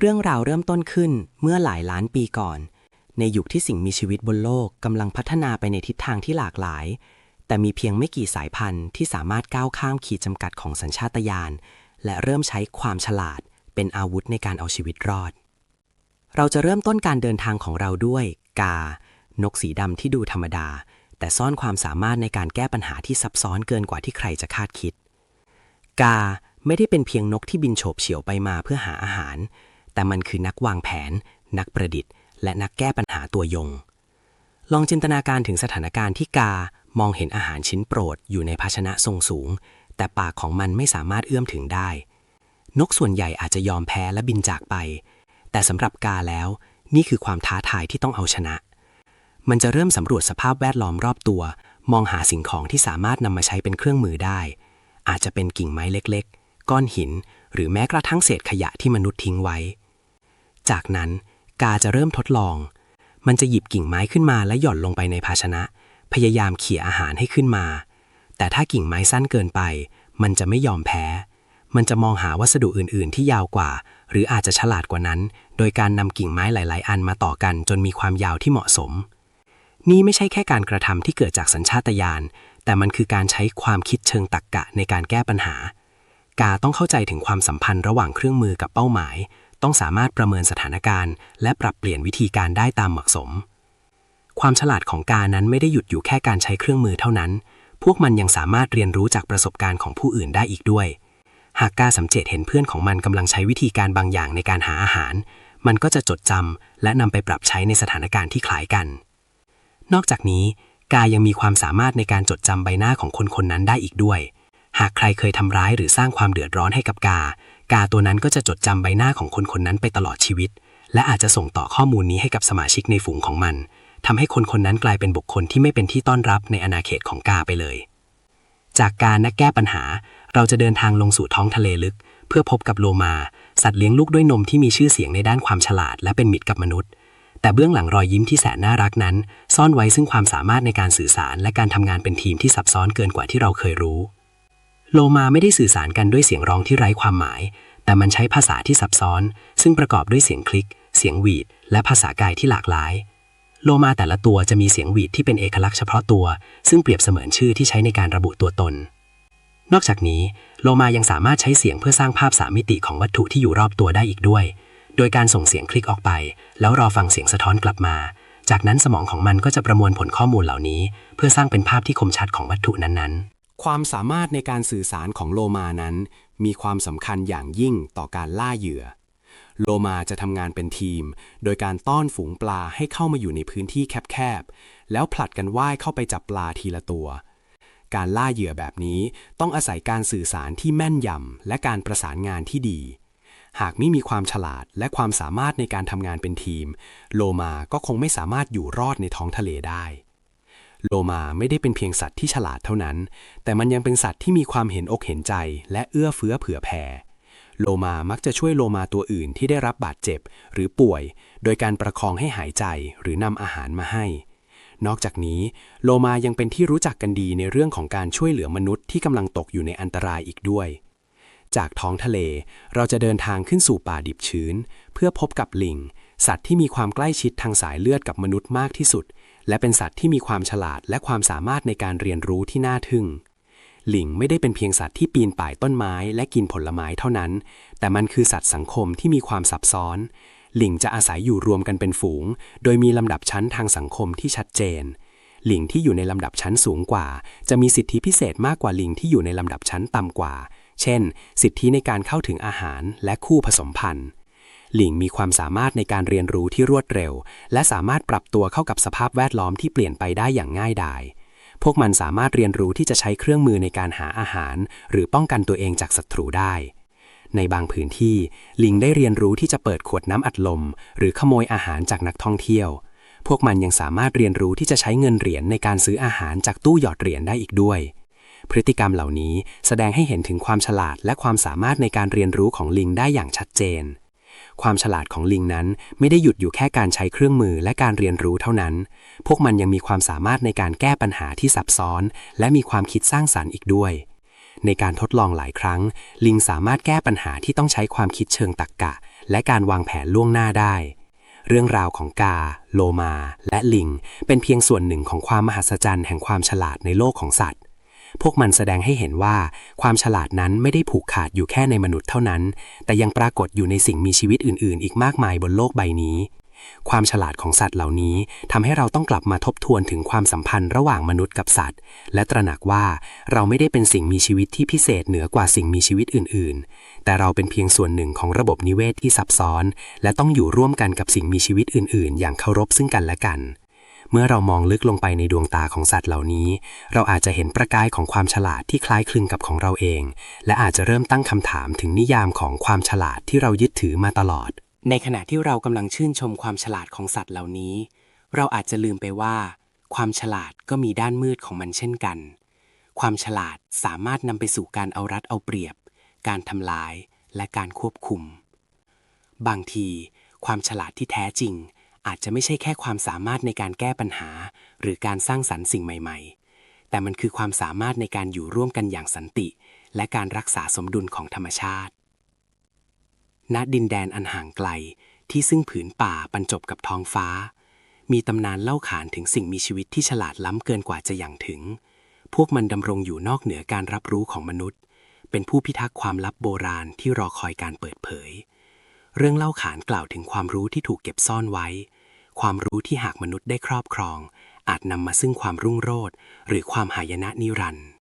เรื่องราวเริ่มต้นขึ้นเมื่อหลายล้านปีก่อน ในยุคที่สิ่งมีชีวิตบนโลกกำลังพัฒนาไปในทิศทางที่หลากหลาย แต่มีเพียงไม่กี่สายพันธุ์ที่สามารถก้าวข้ามขีดจำกัดของสัญชาตญาณและเริ่มใช้ความฉลาด เป็นอาวุธในการเอาชีวิตรอด เราจะเริ่มต้นการเดินทางของเราด้วย กา นกสีดำที่ดูธรรมดา แต่ซ่อนความสามารถในการแก้ปัญหาที่ซับซ้อนเกินกว่าที่ใครจะคาดคิด กาไม่ได้เป็นเพียงนกที่บินโฉบเฉี่ยวไปมาเพื่อหาอาหาร แต่มันคือนักวางแผน นักประดิษฐ์ และนักแก้ปัญหาตัวยง ลองจินตนาการถึงสถานการณ์ที่กามองเห็นอาหารชิ้นโปรดอยู่ในภาชนะทรงสูง แต่ปากของมันไม่สามารถเอื้อมถึงได้ นกส่วนใหญ่อาจจะยอมแพ้และบินจากไป แต่สำหรับกาแล้ว นี่คือความท้าทายที่ต้องเอาชนะ มันจะเริ่มสำรวจสภาพแวดล้อมรอบตัว มองหาสิ่งของที่สามารถนำมาใช้เป็นเครื่องมือได้ อาจจะเป็นกิ่งไม้เล็กๆ ก้อนหิน หรือแม้กระทั่งเศษขยะที่มนุษย์ทิ้งไว้ จากนั้นกาจะเริ่มทดลอง มันจะหยิบกิ่งไม้ขึ้นมาและหย่อนลงไปในภาชนะ พยายามเขี่ยอาหารให้ขึ้นมา แต่ถ้ากิ่งไม้สั้นเกินไป มันจะไม่ยอมแพ้ มันจะมองหาวัสดุอื่น ๆ ที่ยาวกว่า หรืออาจจะฉลาดกว่านั้น โดยการนำกิ่งไม้หลาย ๆ อันมาต่อกันจนมีความยาวที่เหมาะสม นี่ไม่ใช่แค่การกระทำที่เกิดจากสัญชาตญาณ แต่มันคือการใช้ความคิดเชิงตรรกกะในการแก้ปัญหา กาต้องเข้าใจถึงความสัมพันธ์ระหว่างเครื่องมือกับเป้าหมาย ต้องสามารถประเมินสถานการณ์ และปรับเปลี่ยนวิธีการได้ตามเหมาะสม ความฉลาดของกานั้นไม่ได้หยุดอยู่แค่การใช้เครื่องมือเท่านั้น พวกมันยังสามารถเรียนรู้จากประสบการณ์ของผู้อื่นได้อีกด้วย หากกาสังเกตเห็นเพื่อนของมันกำลังใช้วิธีการบางอย่างในการหาอาหาร มันก็จะจดจำและนำไปปรับใช้ในสถานการณ์ที่คล้ายกัน นอกจากนี้ กายังมีความสามารถในการจดจำใบหน้าของคนคนนั้นได้อีกด้วยหากใครเคยทำร้ายหรือสร้างความเดือดร้อนให้กับกา กาตัวนั้นก็จะจดจำใบหน้าของคนคนนั้นไปตลอดชีวิต และอาจจะส่งต่อข้อมูลนี้ให้กับสมาชิกในฝูงของมันทำให้คนคนนั้นกลายเป็นบุคคลที่ไม่เป็นที่ต้อนรับในอาณาเขตของกาไปเลย จากการนักแก้ปัญหา เราจะเดินทางลงสู่ท้องทะเลลึก เพื่อพบกับโลมา สัตว์เลี้ยงลูกด้วยนมที่มีชื่อเสียงในด้านความฉลาด และเป็นมิตรกับมนุษย์ แต่เบื้องหลังรอยยิ้มที่แสนน่ารักนั้น ซ่อนไว้ซึ่งความสามารถในการสื่อสาร และการทำงานเป็นทีมที่ซับซ้อนเกินกว่าที่เราเคยรู้ โลมาไม่ได้สื่อสารกันด้วยเสียงร้องที่ไร้ความหมาย แต่มันใช้ภาษาที่ซับซ้อน ซึ่งประกอบด้วยเสียงคลิก เสียงหวีด และภาษากายที่หลากหลาย โลมาแต่ละตัวจะมีเสียงหวีดที่เป็นเอกลักษณ์เฉพาะตัว ซึ่งเปรียบเสมือนชื่อที่ใช้ในการระบุตัวตน นอกจากนี้ โลมายังสามารถใช้เสียงเพื่อสร้างภาพสามมิติของวัตถุที่อยู่รอบตัวได้อีกด้วย โดยการส่งเสียงคลิกออกไป แล้วรอฟังเสียงสะท้อนกลับมา จากนั้นสมองของมันก็จะประมวลผลข้อมูลเหล่านี้ เพื่อสร้างเป็นภาพที่คมชัดของวัตถุนั้นๆ ความสามารถในการสื่อสารของโลมานั้น มีความสำคัญอย่างยิ่งต่อการล่าเหยื่อ โลมาจะทำงานเป็นทีม โดยการต้อนฝูงปลาให้เข้ามาอยู่ในพื้นที่แคบๆ แล้วผลัดกันว่ายเข้าไปจับปลาทีละตัว การล่าเหยื่อแบบนี้ต้องอาศัยการสื่อสารที่แม่นยำและการประสานงานที่ดี หากไม่มีความฉลาดและความสามารถในการทำงานเป็นทีม โลมาก็คงไม่สามารถอยู่รอดในท้องทะเลได้ โลมาไม่ได้เป็นเพียงสัตว์ที่ฉลาดเท่านั้น แต่มันยังเป็นสัตว์ที่มีความเห็นอกเห็นใจ และเอื้อเฟื้อเผื่อแผ่ โลมามักจะช่วยโลมาตัวอื่นที่ได้รับบาดเจ็บ หรือป่วย โดยการประคองให้หายใจหรือนำอาหารมาให้ นอกจากนี้โลมายังเป็นที่รู้จักกันดีในเรื่องของการช่วยเหลือมนุษย์ที่กำลังตกอยู่ในอันตรายอีกด้วย จากท้องทะเล เราจะเดินทางขึ้นสู่ป่าดิบชื้น เพื่อพบกับลิงสัตว์ที่มีความใกล้ชิดทางสายเลือดกับมนุษย์มากที่สุด และเป็นสัตว์ที่มีความฉลาดและความสามารถในการเรียนรู้ที่น่าทึ่งลิงไม่ได้เป็นเพียงสัตว์ที่ปีนป่ายต้นไม้และกินผลไม้เท่านั้น แต่มันคือสัตว์สังคมที่มีความซับซ้อนลิงจะอาศัยอยู่รวมกันเป็นฝูง โดยมีลำดับชั้นทางสังคมที่ชัดเจนลิงที่อยู่ในลำดับชั้นสูงกว่า จะมีสิทธิพิเศษมากกว่าลิงที่อยู่ในลำดับชั้นต่ำกว่า เช่น สิทธิในการเข้าถึงอาหารและคู่ผสมพันธุ์ ลิงมีความสามารถในการเรียนรู้ที่รวดเร็ว และสามารถปรับตัวเข้ากับสภาพแวดล้อมที่เปลี่ยนไปได้อย่างง่ายดาย พวกมันสามารถเรียนรู้ที่จะใช้เครื่องมือในการหาอาหาร หรือป้องกันตัวเองจากศัตรูได้ ในบางพื้นที่ ลิงได้เรียนรู้ที่จะเปิดขวดน้ำอัดลม หรือขโมยอาหารจากนักท่องเที่ยว พวกมันยังสามารถเรียนรู้ที่จะใช้เงินเหรียญในการซื้ออาหารจากตู้หยอดเหรียญได้อีกด้วยพฤติกรรมเหล่านี้แสดงให้เห็นถึงความฉลาดและความสามารถในการเรียนรู้ของลิงได้อย่างชัดเจน ความฉลาดของลิงนั้นไม่ได้หยุดอยู่แค่การใช้เครื่องมือและการเรียนรู้เท่านั้น พวกมันยังมีความสามารถในการแก้ปัญหาที่ซับซ้อน และมีความคิดสร้างสรรค์อีกด้วย ในการทดลองหลายครั้ง ลิงสามารถแก้ปัญหาที่ต้องใช้ความคิดเชิงตรรกกะ และการวางแผนล่วงหน้าได้ เรื่องราวของกา โลมา และลิง เป็นเพียงส่วนหนึ่งของความมหัศจรรย์แห่งความฉลาดในโลกของสัตว์ พวกมันแสดงให้เห็นว่า ความฉลาดนั้นไม่ได้ผูกขาดอยู่แค่ในมนุษย์เท่านั้น แต่ยังปรากฏอยู่ในสิ่งมีชีวิตอื่น ๆ อีกมากมายบนโลกใบนี้ ความฉลาดของสัตว์เหล่านี้ทำให้เราต้องกลับมาทบทวนถึงความสัมพันธ์ระหว่างมนุษย์กับสัตว์ และตระหนักว่าเราไม่ได้เป็นสิ่งมีชีวิตที่พิเศษเหนือกว่าสิ่งมีชีวิตอื่น ๆ แต่เราเป็นเพียงส่วนหนึ่งของระบบนิเวศที่ซับซ้อน และต้องอยู่ร่วมกันกับสิ่งมีชีวิตอื่น ๆ อย่างเคารพซึ่งกันและกัน เมื่อเรามองลึกลงไปในดวงตาของสัตว์เหล่านี้ เราอาจจะเห็นประกายของความฉลาดที่คล้ายคลึงกับของเราเอง และอาจจะเริ่มตั้งคำถามถึงนิยามของความฉลาดที่เรายึดถือมาตลอด ในขณะที่เรากำลังชื่นชมความฉลาดของสัตว์เหล่านี้ เราอาจจะลืมไปว่า ความฉลาดก็มีด้านมืดของมันเช่นกัน ความฉลาดสามารถนำไปสู่การเอารัดเอาเปรียบ การทำลาย และการควบคุม บางที ความฉลาดที่แท้จริง อาจจะไม่ใช่แค่ความสามารถในการแก้ปัญหา หรือการสร้างสรรค์สิ่งใหม่ ๆ แต่มันคือความสามารถในการอยู่ร่วมกันอย่างสันติ และการรักษาสมดุลของธรรมชาติ ณ ดินแดนอันห่างไกลที่ซึ่งผืนป่าบรรจบกับท้องฟ้า มีตำนานเล่าขานถึงสิ่งมีชีวิตที่ฉลาดล้ำเกินกว่าจะอย่างถึง พวกมันดำรงอยู่นอกเหนือการรับรู้ของมนุษย์ เป็นผู้พิทักษ์ความลับโบราณที่รอคอยการเปิดเผย เรื่องเล่าขานกล่าวถึงความรู้ที่ถูกเก็บซ่อนไว้ ความรู้ที่หากมนุษย์ได้ครอบครอง อาจนำมาซึ่งความรุ่งโรจน์หรือความหายนะนิรันดร์